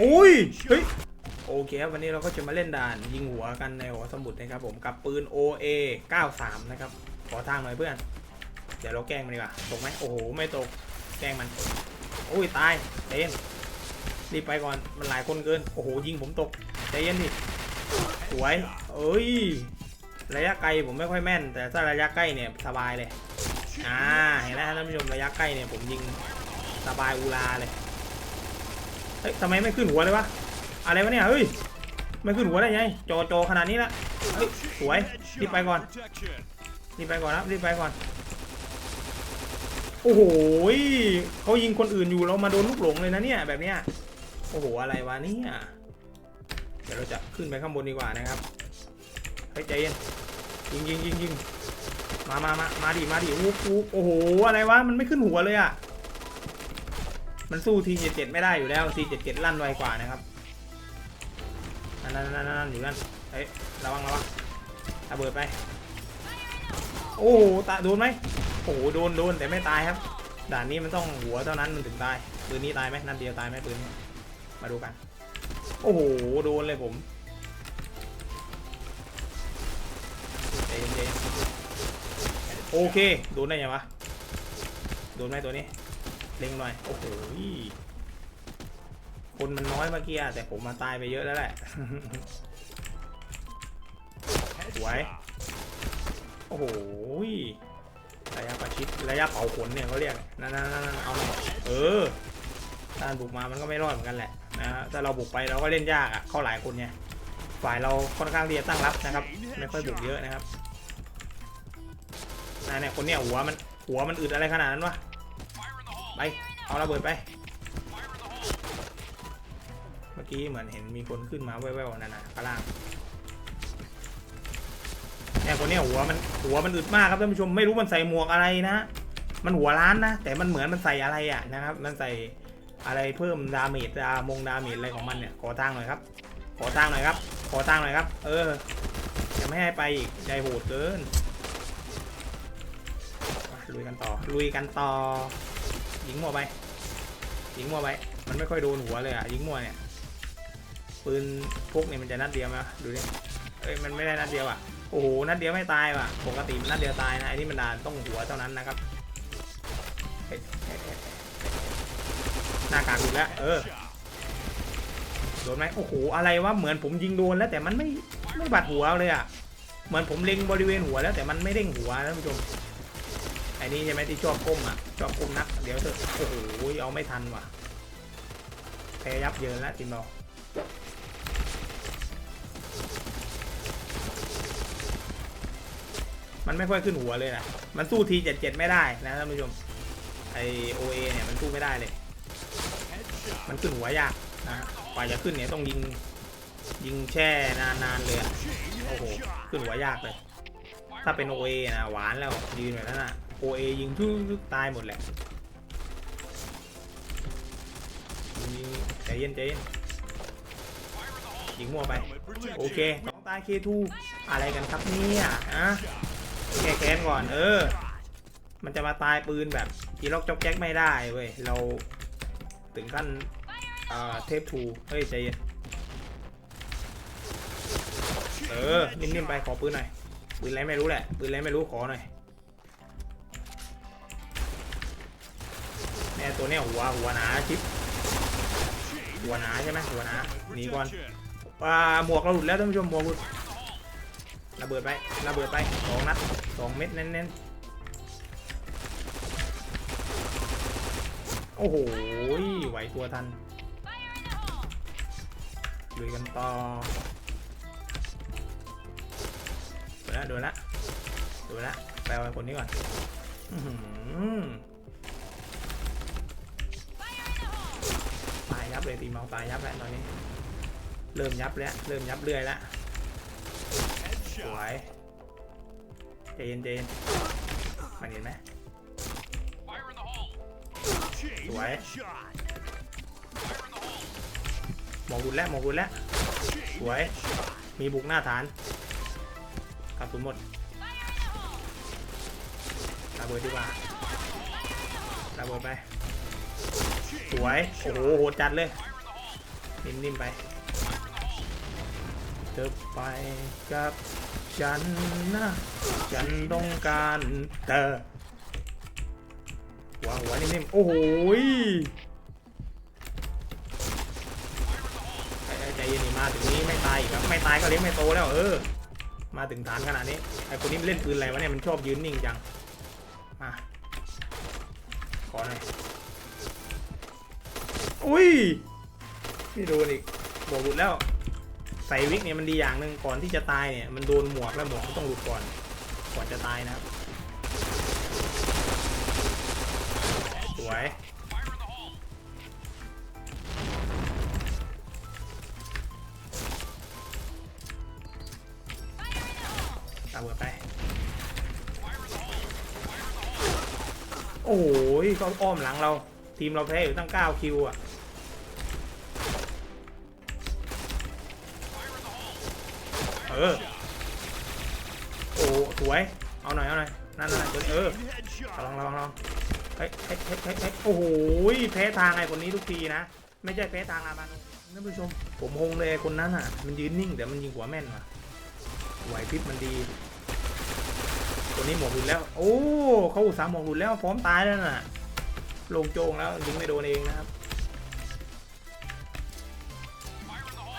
โอ้ยเฮ้ยโอเคครับวันนี้เราก็จะมาเล่นด่านยิงหัวกันในหัวสมุดนะครับผมกับปืน OA 93 นะครับ ขอทางหน่อยเพื่อน เดี๋ยวเราแกล้งมันดีกว่าตกไหมโอ้โหไม่ตกแกล้งมันโอ้ยตายใจเย็นรีบไปก่อนมันหลายคนเกินโอ้โหยิงผมตกใจเย็นดิสวยเอ้ยระยะไกลผมไม่ค่อยแม่น แต่ถ้าระยะใกล้เนี่ยสบายเลยอ่าเห็นไหมท่านผู้ชมระยะใกล้เนี่ยผมยิงสบายอูราเลย เฮ้ยทำไมไม่ขึ้นหัวเลยวะ อะไรวะเนี่ย เฮ้ย ไม่ขึ้นหัวได้ไง จอจอขนาดนี้ละเฮ้ยสวย รีบไปก่อน รีบไปก่อนครับรีบไปก่อน โอ้โหเขายิงคนอื่นอยู่เรามาโดนลูกหลงเลยนะเนี่ยแบบเนี้ย โอ้โห อะไรวะเนี่ย เดี๋ยวเราจะขึ้นไปข้างบนดีกว่านะครับ เฮ้ยใจเย็น ยิงยิงยิงยิงมามามามาดิ มาดิอู้หูโอ้โห อะไรวะ มันไม่ขึ้นหัวเลยอะ มันสู้ทีเจ็ดเจ็ดไม่ได้อยู่แล้วทีเจ็ดเจ็ดลั่นไวกว่านะครับนั่นนั่นนั่นนั่นอยู่นั่นเฮ้ยระวังระวังระเบิดไป โอ้โหตาโดนไหมโอ้โหโดนโดนแต่ไม่ตายครับ ด่านนี้มันต้องหัวเท่านั้นมันถึงตายปืนนี้ตายไหมนัดเดียวตายไหมปืนมาดูกัน โอ้โหโดนเลยผมโอเคโดนได้ยังวะโดนไหมตัวนี้ เล็งหน่อย โอ้โหคนมันน้อยเมื่อกี้แต่ผมมาตายไปเยอะแล้วแหละสวยโอ้โหระยะประชิดระยะเผาขนเนี่ยเขาเรียกนั่นนั่นนั่นเอาหน่อยเออถ้าบุกมามันก็ไม่รอดเหมือนกันแหละนะถ้าเราบุกไปเราก็เล่นยากอะเข้าหลายคนไงฝ่ายเราค่อนข้างที่จะตั้งรับนะครับ ไม่ค่อยบุกเยอะนะครับนายเนี่ยคนเนี้ยหัวมันหัวมันอึดอะไรขนาดนั้นวะ ไป เอาระเบิดไป เมื่อกี้เหมือนเห็นมีคนขึ้นมาแว่วๆนั่นนะข้างล่างเนี่คนเนี้ยหัวมันหัวมันอึดมากครับท่านผู้ชมไม่รู้มันใส่หมวกอะไรนะ มันหัวล้านนะ แต่มันเหมือนมันใส่อะไรอะนะครับ มันใส่อะไรเพิ่มดาเมจดามงดาเมจอะไรของมันเนี่ยขอทางหน่อยครับ ขอทางหน่อยครับ ขอทางหน่อยครับ เออจะไม่ให้ไปอีกใจโหดเกินลุยกันต่อลุยกันต่อ ยิงมั่วไปยิงมั่วไปมันไม่ค่อยโดนหัวเลยอะยิงมั่วเนี่ยปืนพกเนี่ยมันจะนัดเดียวไหมดูดิเอ้ยมันไม่ได้นัดเดียวอะโอ้โหนัดเดียวไม่ตายว่ะปกติมันนัดเดียวตายนะไอ้นี่มันดานต้องหัวเท่านั้นนะครับหน้ากากหลุดแล้วเออโดนไหมโอ้โหอะไรวะเหมือนผมยิงโดนแล้วแต่มันไม่ไม่บาดหัวเลยอะเหมือนผมเล็งบริเวณหัวแล้วแต่มันไม่เด้งหัวนะท่านผู้ชมไอ้นี่ใช่ไหมที่ชอบก้มอะชอบก้มนัก ดี๋ยวเถอะโอ้โหเอาไม่ทันว่ะแพ้ยับเยินแล้วทีมเรามันไม่ค่อยขึ้นหัวเลยนะ มันสู้ทีเจ็ดเจ็ดไม่ได้นะท่านผู้ชม ไอโอเอเนี่ยมันสู้ไม่ได้เลย มันขึ้นหัวยากนะกว่าจะขึ้นเนี่ยต้องยิงยิงแช่นานๆเลยอะโอ้โห ขึ้นหัวยากเลย ถ้าเป็นโอเอนะหวานแล้วยืนแบบนั้นอะโอเอยิงทุกตายหมดแหละ ยิงใจเย็นใจเย็นยิงมั่วไป โอเคสองตายเคทูอะไรกันครับเนี่ยอะแก้แค้นก่อน เออ มันจะมาตายปืนแบบกีล็อกจ็อกแจ็คไม่ได้เว้ย เราถึงขั้นเอ่อเทปทูเฮ้ยใจเย็น เออ นิ่มๆไปขอปืนหน่อย ปืนอะไรไม่รู้แหละ ปืนอะไรไม่รู้ขอหน่อยแน่ตัวเนี้ยหัวหัวหนาชิป หัวหนาใช่ไหมหัวหนาหนีก่อนอ่าหมวกเราหลุดแล้วท่านผู้ชมหมวกหลุดระเบิดไประเบิดไปสองนัดสองเม็ดเน้นๆโอ้โหไหวตัวทันลุยกันต่อโดนละโดนละโดนละไปเอาไอ้คนนี้ก่อน เลยตีเมาตายยับแล้วตอนนี้ เริ่มยับแล้วเริ่มยับเรื่อยแล้วสวยใจนใจนมันเห็นไหมสวยหมองกุดแล้วหมองกุดแล้วสวย มีบุกหน้าฐานกระสุนหมดระเบิดดีกว่าระเบิดไป สวย โอ้โหโหดจัดเลย นิ่มๆไปเธอไปกับฉันนะฉันต้องการเธอหัวหัวนิ่มๆโอ้โหใจเย็นมาถึงนี้ไม่ตายอีกครับไม่ตายก็เลี้ยงไม่โตแล้วเออ มาถึงฐานขนาดนี้ไอ้คนนี้เล่นปืนอะไรวะเนี่ยมันชอบยืนนิ่งจังมาขอหน่อย อุ้ยไม่โดนอีกบวกหลุดแล้ว ใส่วิกเนี่ยมันดีอย่างหนึ่งก่อนที่จะตายเนี่ยมันโดนหมวกแล้วหมวกก็ต้องหลุดก่อน ก่อนจะตายนะครับสวยตามเบิดไป โอ้ยก็อ้อมหลังเรา ทีมเราแพ้อยู่ตั้ง 9 คิวอะ เออ โอ้สวย เอาหน่อย เอาหน่อย นั่นนั่นเออระวังระวังระวังเฮ้ยเฮ้ยเฮ้ยเฮ้ยโอ้โหแพ้ทางไอ้คนนี้ทุกทีนะ ไม่ใช่แพ้ทางอามานุท่านผู้ชม ผมงงเลยคนนั้นอะ มันยืนนิ่งแต่มันยิงหัวแม่นว่ะไหวพริบมันดีตัวนี้หมวกหลุดแล้ว โอ้เขาอุตส่าห์หมวกหลุดแล้วพร้อมตายแล้วน่ะ ลงโจงแล้วยิงไม่โดนเองนะครับ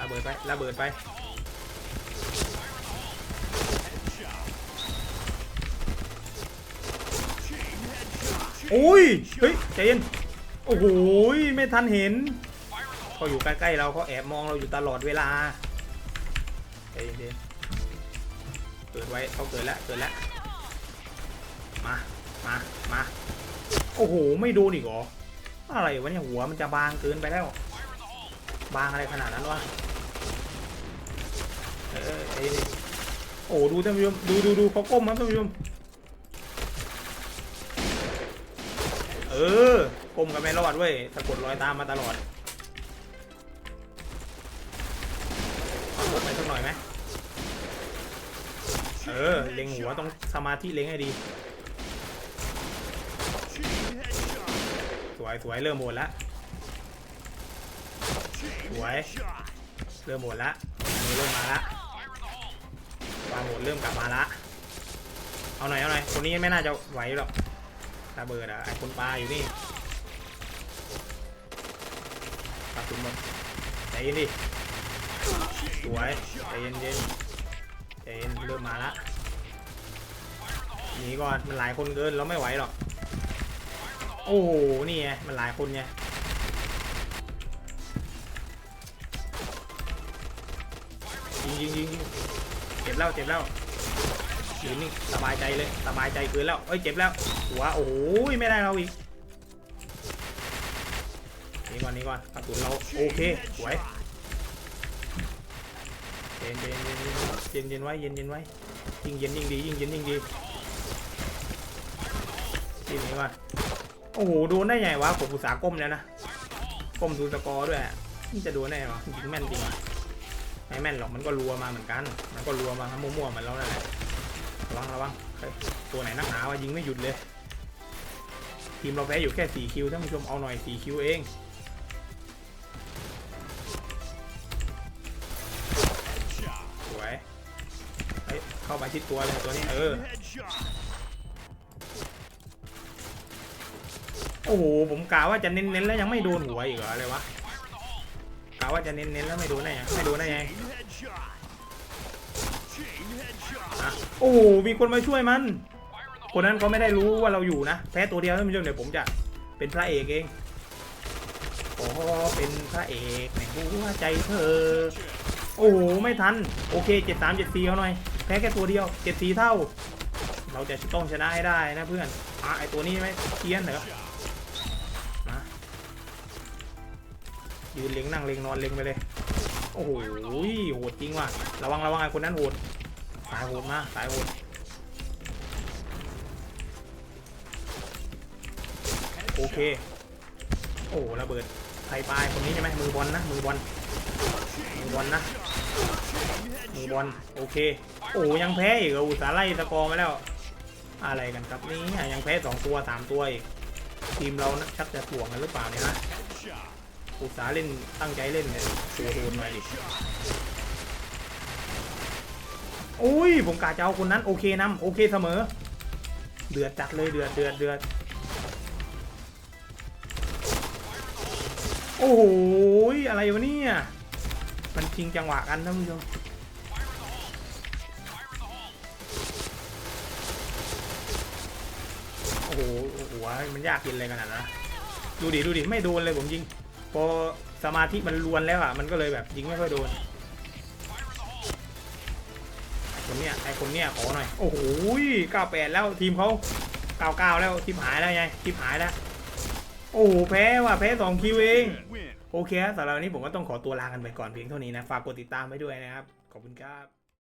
ระเบิดไประเบิดไป โอ้ย เฮ้ยใจเย็นโอ้โหไม่ทันเห็นเขาอยู่ใกล้ๆเราเขาแอบมองเราอยู่ตลอดเวลาใจเย็นเกิดไว้เขาเกิดแล้วเกิดแล้วมามามาโอ้โหไม่โดนอีกเหรออะไรวะเนี่ยหัวมันจะบางเกินไปแล้ว บางอะไรขนาดนั้นวะเออไอ้นี่โอ้ดูท่านผู้ชมดูดูดูเขาก้มครับท่านผู้ชม ออก้มกันไม่รอดเว้ยสะกดรอยตามมาตลอดเอาลบไปสักหน่อยไหมเออ เล็งหัวต้องสมาธิเล็งให้ดี สวยสวยเริ่มหมดล้วสวย เริ่มหมดละเริ่มมาละความโหดเริ่มกลับมาละ เอาหน่อยเอาหน่อยคนนี้ไม่น่าจะไหวหรอก ระเบิดอะไอ้คนปลาอยู่นี่ปลาสุดหมดใจเย็นดิสวยใจเย็นเย็นใจเย็นเริ่มมาละหนีก่อนมันหลายคนเกินเราไม่ไหวหรอกโอ้โหนี่ไงมันหลายคนไงยิงยิงยิงยิงเจ็บแล้วเจ็บแล้ว ยืนนิ่สบายใจเลยสบายใจเกินแล้วเอ้ยเจ็บแล้วหัวโอ้โหไม่ได้เราอีกนี่ก่อนนี่ก่อนกระสุนเราโอเคสวยเย็นเย็นเย็นเย็นเย็นไว้เย็นเย็นไว้ยิ่งเย็นยิ่งดียิ่งเย็นยิ่งดีทีนี้ก่อนโอ้โหโดนได้ไงวะผมอุตสาหก้มแล้วนะก้มดูสกอร์ด้วยนี่จะโดนได้ไงวะจริงแม่นจริงไม่แม่นหรอกมันก็รัวมาเหมือนกัน มันก็รัวมาครับมั่วๆเหมือนเรานั่นแหละ ระวังระวังตัวไหนนักหนาวะยิงไม่หยุดเลย ทีมเราแพ้อยู่แค่ 4 คิวท่านผู้ชมเอาหน่อย 4 คิวเองสวยเฮ้ยเข้าไปชิดตัวเลยตัวนี้เออโอ้โหผมกะว่าจะเน้นๆแล้วยังไม่โดนหัวอีกเหรออะไรวะกะว่าจะเน้นๆแล้วไม่โดนได้ยังไม่โดนได้ยัง โอ้โหมีคนมาช่วยมัน คนนั้นเขาไม่ได้รู้ว่าเราอยู่นะ แพ้ตัวเดียวท่านผู้ชมเดี๋ยวผมจะเป็นพระเอกเองขอเป็นพระเอกในหัวใจเธอ โอ้โห ไม่ทัน โอเคเจ็ดสามเจ็ดสี่เขาหน่อย แพ้แค่ตัวเดียวเจ็ดสี่เท่า เราจะต้องชนะให้ได้นะเพื่อนอะไอตัวนี้ไหมเทียนเหรอมายืนเล็งนั่งเล็งนอนเล็งไปเลย โอ้โหโหดจริงว่ะ ระวังระวังไอ้คนนั้นโหด สายโหดมากสายโหดโอเค โอ้ระเบิดไทยปลายคนนี้ใช่ไหมมือบอลนะ มือบอลมือบอลนะ มือบอลโอเค โอ้ยังแพ้อีกเหรออุตส่าห์ไล่สกอร์มาแล้ว อะไรกันครับนี่ยังแพ้สองตัวสามตัวอีกทีมเรานะชักจะถ่วงกันหรือเปล่าเนี่ยนะอุตสาห์เล่นตั้งใจเล่นเนี่ยโอ้โหหน่อยดิโอ้ยผมกาจะเอาคนนั้นโอเคนำโอเคเสมอ เดือดจัดเลยเดือดเดือดเดือดโอ้โหอะไรวะเนี่ยมันชิงจังหวะกันท่านผู้ชมโอ้โหหัวมันยากกินอะไรขนาดนั้นนะดูดิดูดิไม่โดนเลยผมยิงพอสมาธิมันลวนแล้วอะมันก็เลยแบบยิงไม่ค่อยโดน คนเนี้ยไอคนเนี้ยขอหน่อย โอ้โหเก้าแปดแล้วทีมเขาเก้าเก้าแล้วทีมหายแล้วไงทีมหายแล้ว โอ้โหแพ้ว่ะแพ้สองคิวเองโอเคสำหรับวันนี้ผมก็ต้องขอตัวลากันไปก่อนเพียงเท่านี้นะ ฝากกดติดตามไว้ด้วยนะครับ ขอบคุณครับ